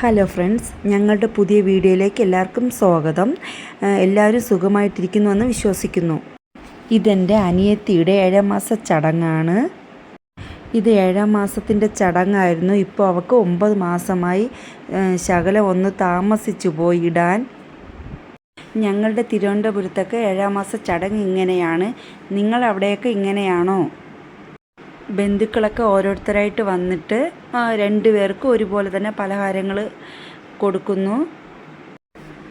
Hello friends ഞങ്ങളുടെ പുതിയ വീഡിയോയിലേക്ക് എല്ലാവർക്കും സ്വാഗതം. എല്ലാവരും സുഖമായിട്ടിരിക്കുന്നുവെന്ന് വിശ്വസിക്കുന്നു. ഇതെന്റെ അനിയത്തിയുടെ ഏഴാം മാസ ചടങ്ങാണ്. ഇത് ഏഴാം മാസത്തിന്റെ ചടങ്ങായിരുന്നു. ഇപ്പോൾ അവൾക്ക് ഒമ്പത് മാസമായി ശകലം ഒന്ന് താമസിച്ചു പോയി ഇടാൻ. ഞങ്ങളുടെ തിരുവനന്തപുരത്തൊക്കെ ഏഴാം മാസ ചടങ്ങ് ഇങ്ങനെയാണ്. നിങ്ങൾ അവിടെയൊക്കെ ഇങ്ങനെയാണോ? ബന്ധുക്കളൊക്കെ ഓരോരുത്തരായിട്ട് വന്നിട്ട് ആ, രണ്ടുപേർക്കും ഒരുപോലെ തന്നെ പലഹാരങ്ങൾ കൊടുക്കുന്നു.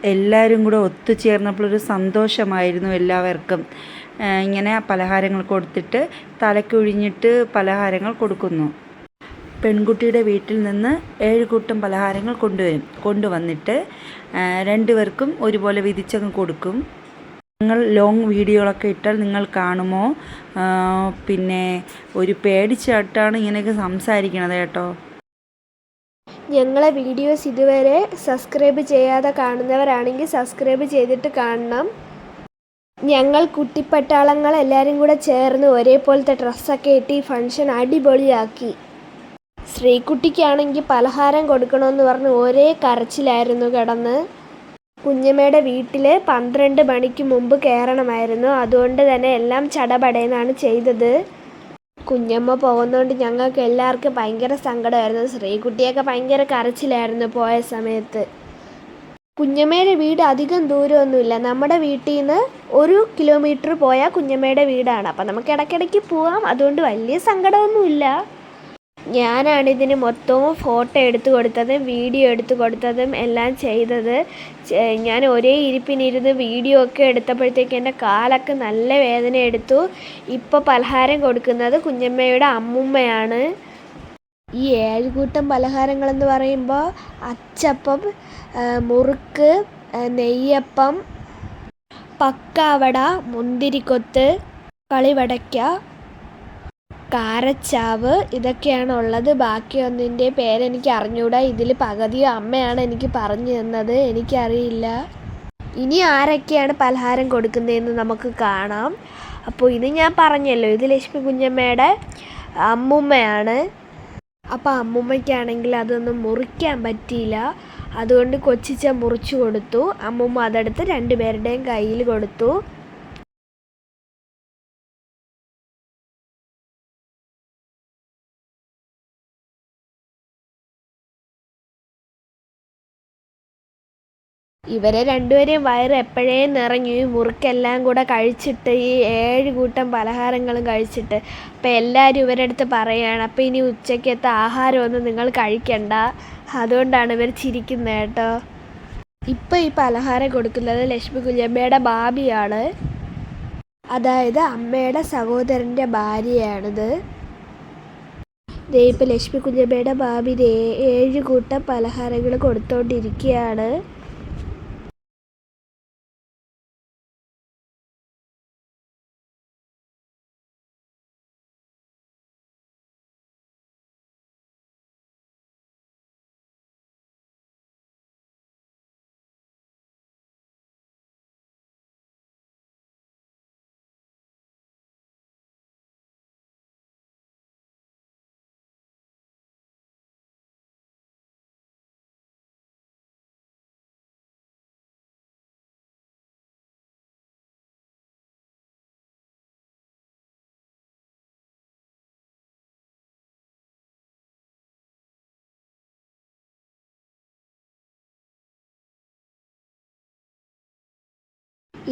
എല്ലാവരും കൂടെ ഒത്തുചേർന്നപ്പോഴൊരു സന്തോഷമായിരുന്നു എല്ലാവർക്കും. ഇങ്ങനെ പലഹാരങ്ങൾ കൊടുത്തിട്ട് തലക്കൊഴിഞ്ഞിട്ട് പലഹാരങ്ങൾ കൊടുക്കുന്നു. പെൺകുട്ടിയുടെ വീട്ടിൽ നിന്ന് ഏഴ് കൂട്ടം പലഹാരങ്ങൾ കൊണ്ടുവരും കൊണ്ടുവന്നിട്ട് രണ്ടുപേർക്കും ഒരുപോലെ വിധിച്ചങ്ങ് കൊടുക്കും. നിങ്ങൾ ലോങ് വീഡിയോകളൊക്കെ ഇട്ടാൽ നിങ്ങൾ കാണുമോ? പിന്നെ ഒരു പേടിച്ചാട്ടാണ് ഇങ്ങനെയൊക്കെ സംസാരിക്കണത് കേട്ടോ. ഞങ്ങളെ വീഡിയോസ് ഇതുവരെ സബ്സ്ക്രൈബ് ചെയ്യാതെ കാണുന്നവരാണെങ്കിൽ സബ്സ്ക്രൈബ് ചെയ്തിട്ട് കാണണം. ഞങ്ങൾ കുട്ടിപ്പട്ടാളങ്ങൾ എല്ലാവരും കൂടെ ചേർന്ന് ഒരേപോലത്തെ ഡ്രസ്സൊക്കെ ഇട്ട് ഈ ഫംഗ്ഷൻ അടിപൊളിയാക്കി. ശ്രീകുട്ടിക്കാണെങ്കിൽ പലഹാരം കൊടുക്കണമെന്ന് പറഞ്ഞ് ഒരേ കരച്ചിലായിരുന്നു കിടന്ന്. കുഞ്ഞമ്മയുടെ വീട്ടിൽ പന്ത്രണ്ട് മണിക്ക് മുമ്പ് കയറണമായിരുന്നു അതുകൊണ്ട് തന്നെ എല്ലാം ചടപടയെന്നാണ് ചെയ്തത്. കുഞ്ഞമ്മ പോകുന്നതുകൊണ്ട് ഞങ്ങൾക്ക് എല്ലാവർക്കും ഭയങ്കര സങ്കടമായിരുന്നു. ശ്രീകുട്ടിയൊക്കെ ഭയങ്കര കരച്ചിലായിരുന്നു പോയ സമയത്ത്. കുഞ്ഞമ്മയുടെ വീട് അധികം ദൂരമൊന്നുമില്ല. നമ്മുടെ വീട്ടിൽ നിന്ന് ഒരു കിലോമീറ്റർ പോയാൽ കുഞ്ഞമ്മയുടെ വീടാണ്. അപ്പം നമുക്ക് ഇടയ്ക്കിടയ്ക്ക് പോവാം. അതുകൊണ്ട് വലിയ സങ്കടമൊന്നുമില്ല. ഞാനാണ് ഇതിന് മൊത്തവും ഫോട്ടോ എടുത്തു കൊടുത്തതും വീഡിയോ എടുത്തു കൊടുത്തതും എല്ലാം ചെയ്തത്. ഞാൻ ഒരേ ഇരിപ്പിനിരുന്ന് വീഡിയോ ഒക്കെ എടുത്തപ്പോഴത്തേക്ക് എന്റെ കാലൊക്കെ നല്ല വേദന എടുത്തു. ഇപ്പോൾ പലഹാരം കൊടുക്കുന്നത് കുഞ്ഞമ്മയുടെ അമ്മുമ്മയാണ്. ഈ ഏഴുകൂട്ടം പലഹാരങ്ങളെന്ന് പറയുമ്പോൾ അച്ചപ്പം മുറുക്ക് നെയ്യപ്പം പക്കാവട മുന്തിരിക്കൊത്ത് കളിവടയ്ക്ക കാരച്ചാവ് ഇതൊക്കെയാണ് ഉള്ളത് ബാക്കിയൊന്നിന്റെ പേരെനിക്ക് അറിഞ്ഞൂടാ. ഇതിൽ പകുതി അമ്മയാണ് എനിക്ക് പറഞ്ഞു തന്നത്. എനിക്കറിയില്ല. ഇനി ആരൊക്കെയാണ് പലഹാരം കൊടുക്കുന്നതെന്ന് നമുക്ക് കാണാം. അപ്പോൾ ഇത് ഞാൻ പറഞ്ഞല്ലോ. ഇത് ലക്ഷ്മി കുഞ്ഞമ്മയുടെ അമ്മുമ്മയാണ്. അപ്പോൾ അമ്മുമ്മയ്ക്കാണെങ്കിൽ അതൊന്നും മുറിക്കാൻ പറ്റിയില്ല. അതുകൊണ്ട് കൊച്ചിച്ച മുറിച്ചു കൊടുത്തു. അമ്മുമ്മ അതെടുത്ത് രണ്ടുപേരുടെയും കയ്യിൽ കൊടുത്തു. ഇവരെ രണ്ടുപേരെയും വയറ് എപ്പോഴേ നിറഞ്ഞു ഈ മുറുക്കെല്ലാം കൂടെ കഴിച്ചിട്ട് ഈ ഏഴ് കൂട്ടം പലഹാരങ്ങളും കഴിച്ചിട്ട്. അപ്പം എല്ലാവരും ഇവരുടെ അടുത്ത് പറയുകയാണ് അപ്പം ഇനി ഉച്ചയ്ക്കത്തെ ആഹാരമൊന്നും നിങ്ങൾ കഴിക്കണ്ട. അതുകൊണ്ടാണ് ഇവർ ചിരിക്കുന്നത് കേട്ടോ. ഇപ്പം ഈ പലഹാരം കൊടുക്കുന്നത് ലക്ഷ്മി കുഞ്ഞമ്മയുടെ ബാബിയാണ് അതായത് അമ്മയുടെ സഹോദരന്റെ ഭാര്യയാണിത്. ദേ ഇപ്പം ലക്ഷ്മി കുഞ്ഞമ്മയുടെ ബാബി ഏഴ് കൂട്ടം പലഹാരങ്ങൾ കൊടുത്തോണ്ടിരിക്കുകയാണ്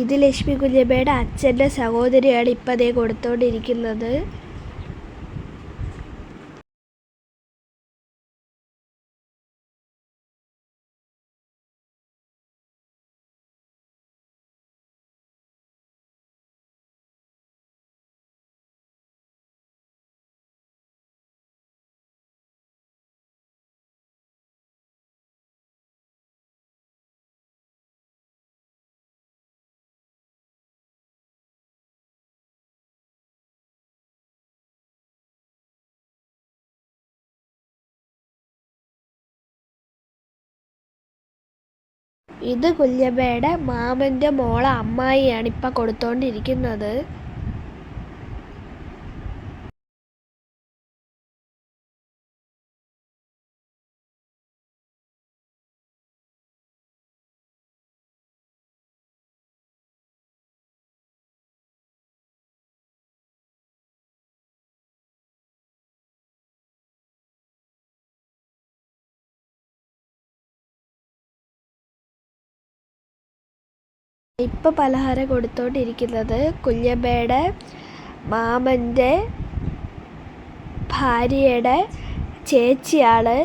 ഇത് ലക്ഷ്മി കുഞ്ഞമ്മയുടെ അച്ഛന്റെ സഹോദരിയാണ് ഇപ്പം അതേ കൊടുത്തോണ്ടിരിക്കുന്നത്. ഇത് കുഞ്ഞമ്മയുടെ മാമന്റെ മോളെ അമ്മായിയാണ് ഇപ്പം കൊടുത്തോണ്ടിരിക്കുന്നത്. ഇപ്പം പലഹാരം കൊടുത്തോണ്ടിരിക്കുന്നത് കുഞ്ഞമ്മയുടെ മാമന്റെ ഭാര്യയുടെ ചേച്ചിയാണ്.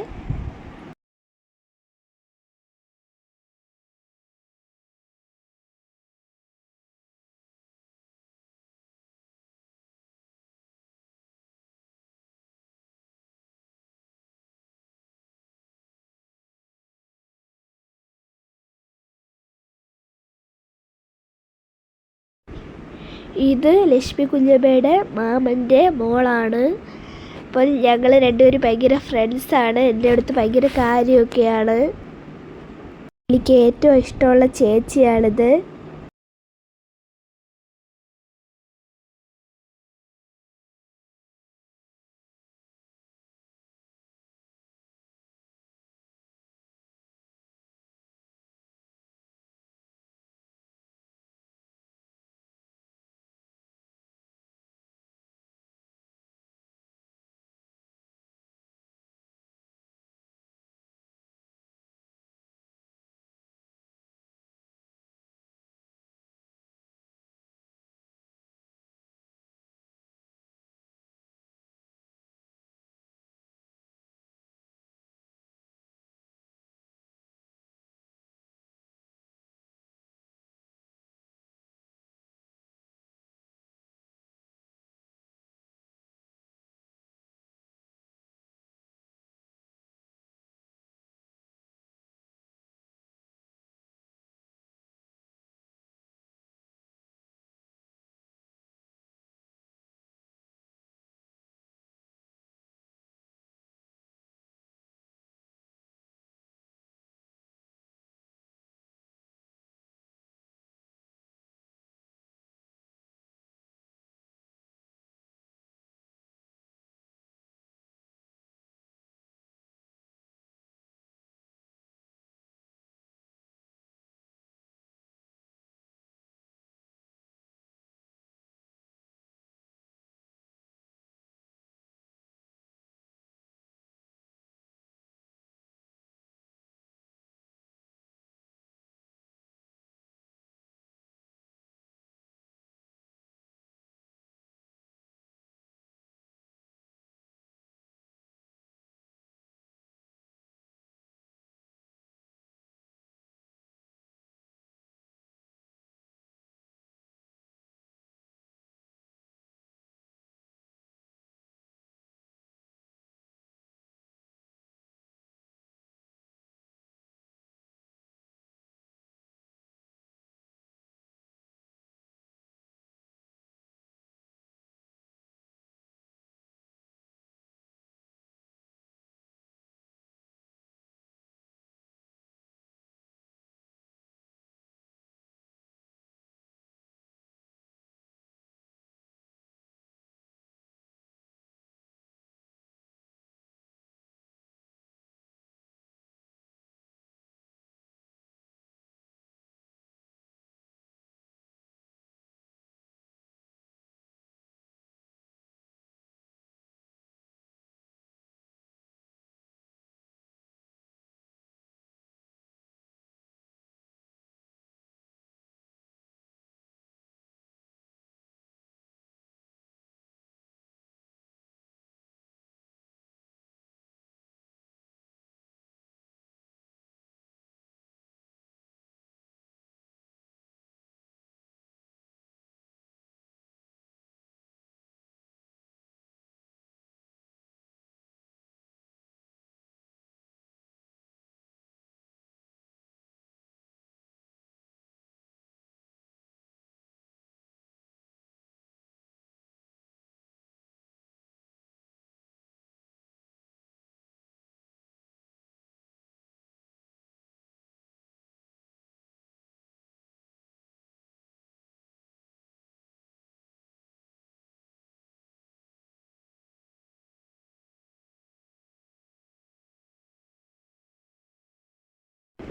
ഇത് ലക്ഷ്മി കുഞ്ഞമ്മയുടെ മാമന്റെ മോളാണ്. അപ്പോൾ ഞങ്ങൾ രണ്ടുപേരും ഭയങ്കര ഫ്രണ്ട്സാണ് എന്റെ അടുത്ത് ഭയങ്കര കാര്യമൊക്കെയാണ്. എനിക്ക് ഏറ്റവും ഇഷ്ടമുള്ള ചേച്ചിയാണിത്.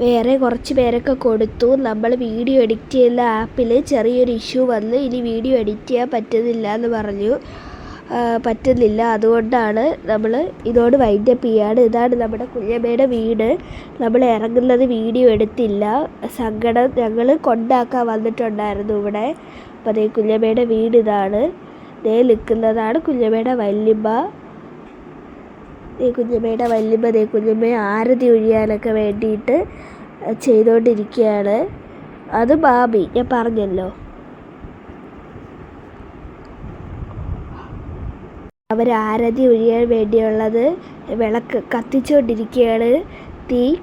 വേറെ കുറച്ച് പേരൊക്കെ കൊടുത്തു. നമ്മൾ വീഡിയോ എഡിറ്റ് ചെയ്യുന്ന ആപ്പിൽ ചെറിയൊരു ഇഷ്യൂ വന്ന്. ഇനി വീഡിയോ എഡിറ്റ് ചെയ്യാൻ പറ്റുന്നില്ല എന്ന് പറഞ്ഞു. പറ്റുന്നില്ല. അതുകൊണ്ടാണ് നമ്മൾ ഇതോട് വൈൻഡപ്പ് ചെയ്യാണ്. ഇതാണ് നമ്മുടെ കുഞ്ഞമ്മയുടെ വീട്. നമ്മൾ ഇറങ്ങുന്നത് വീഡിയോ എടുത്തില്ല. സങ്കടം ഞങ്ങൾ കൊണ്ടാക്കാൻ വന്നിട്ടുണ്ടായിരുന്നു ഇവിടെ. അപ്പോൾ അതേ കുഞ്ഞമ്മയുടെ വീട് ഇതാണ്. ദേ നിൽക്കുന്നതാണ് കുഞ്ഞമ്മയുടെ വല്യമ്മ. കുഞ്ഞമ്മയുടെ വല്യമ്മ ദേ കുഞ്ഞമ്മയെ ആരതി ഒഴിയാനൊക്കെ വേണ്ടിയിട്ട് ചെയ്തുകൊണ്ടിരിക്കുകയാണ് അത് ബാബി ഞാൻ പറഞ്ഞല്ലോ. അവർ ആരതി ഒഴിയാൻ വേണ്ടിയുള്ളത് വിളക്ക് കത്തിച്ചുകൊണ്ടിരിക്കുകയാണ് തീ.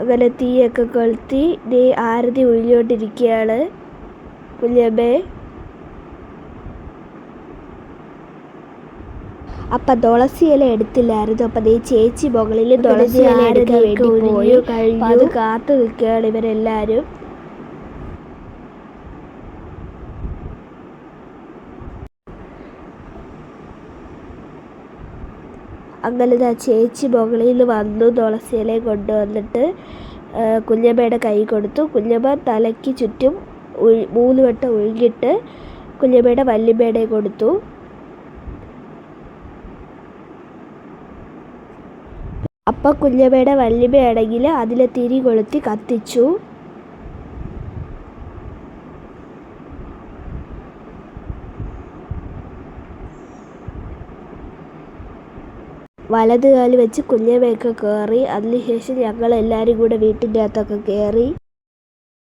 അങ്ങനെ തീയൊക്കെ കൊളുത്തി ദേ ആരതി ഒഴിഞ്ഞുകൊണ്ടിരിക്കുകയാണ് കുഞ്ഞമ്മേ. അപ്പം തുളസി ഇല എടുത്തില്ലായിരുന്നു. അപ്പം ദേ ചേച്ചി മുകളിൽ തുളസി ഇല എടുക്കാൻ വേണ്ടി പോയി. അപ്പം അത് കാത്തു നിൽക്കുകയാണ് ഇവരെല്ലാവരും അങ്ങനെ ആ ചേച്ചി മുകളിൽ വന്നു തുളസി ഇലയും കൊണ്ടുവന്നിട്ട് കുഞ്ഞമ്മയുടെ കൈ കൊടുത്തു. കുഞ്ഞമ്മ തലയ്ക്ക് ചുറ്റും മൂന്ന് വട്ടം ഒഴുകിയിട്ട് കുഞ്ഞമ്മയുടെ വല്യമ്മയുടെ കൊടുത്തു. അപ്പം കുഞ്ഞമ്മയുടെ വല്യമ്മയാണെങ്കിൽ അതിലെ തിരി കൊളുത്തി കത്തിച്ചു. വലത് കാൽ വെച്ച് കുഞ്ഞമ്മയൊക്കെ കയറി അതിനുശേഷം ഞങ്ങൾ എല്ലാവരും കൂടെ വീട്ടിന്റെ അകത്തൊക്കെ കയറി